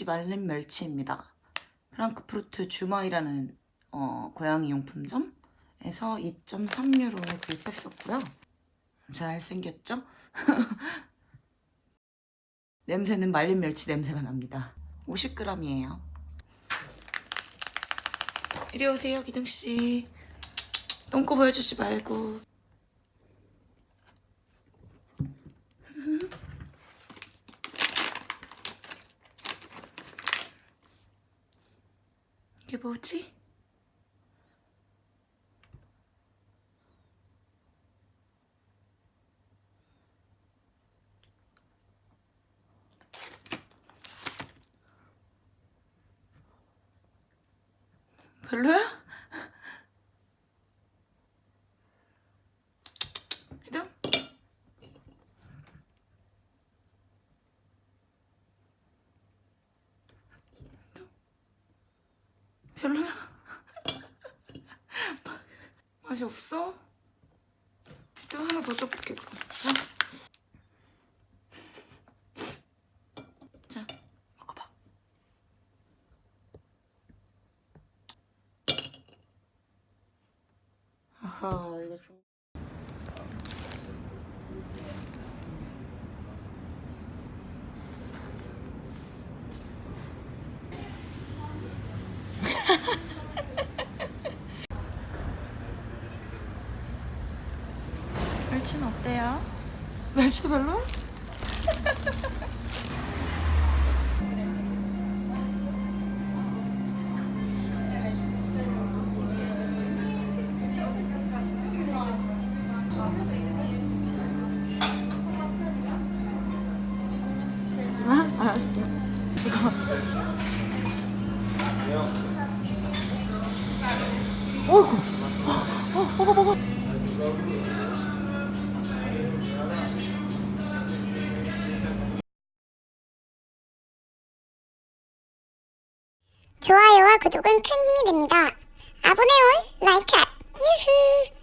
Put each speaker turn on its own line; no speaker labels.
멸치 말린 멸치입니다. 프랑크푸르트 주마이라는 어, 고양이 용품점에서 2.3유로에 구입했었고요. 잘생겼죠? 냄새는 말린 멸치 냄새가 납니다. 50g이에요. 이리 오세요, 기둥씨. 똥꼬 보여주지 말고. 이게 뭐지? 별로야? 해도? 별로야? 맛이 없어? 또 하나 더 줘볼게. 자. 자, 먹어봐. 아하, 이거 좀. 멸치는 어때요? 멸치도 별로야? 하지만 알았어. 이거.
좋아요와 구독은 큰 힘이 됩니다. 아보네올 라이카 유후